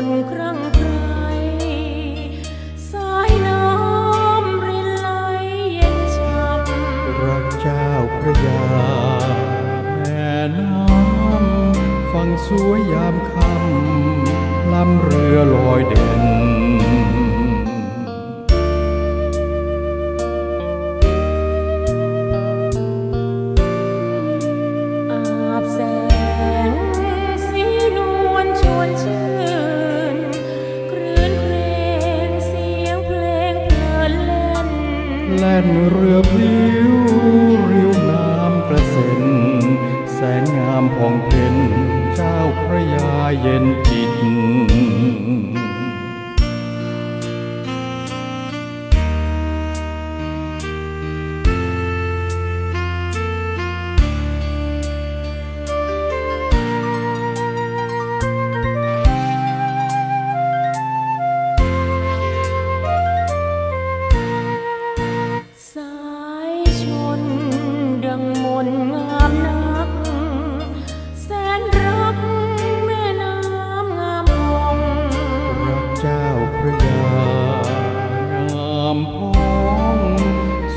ครั้งใครสายน้ำรินไหลเย็นช้ำรักเจ้าพระยาแม่น้ำฟังสวยยามค่ำลำเรือลอยเด่น แล่นเรือพลิ้วริ้วน้ำกระเซ็น แสงงามผ่องเพ็นเจ้าพระยาเย็นจิต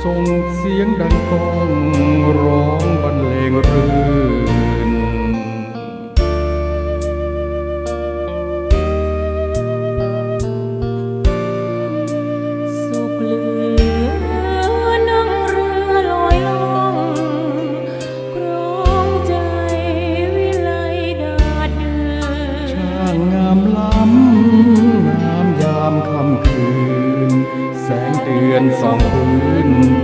ส่งเสียงดังก้องร้องบรรเลงรื่น สุขเหลือนั่งเรือลอยล่องครองใจวิไลดาดเดือช่างงามล้ำงามยามค่ำคืน แสงเดือนสองพื้ น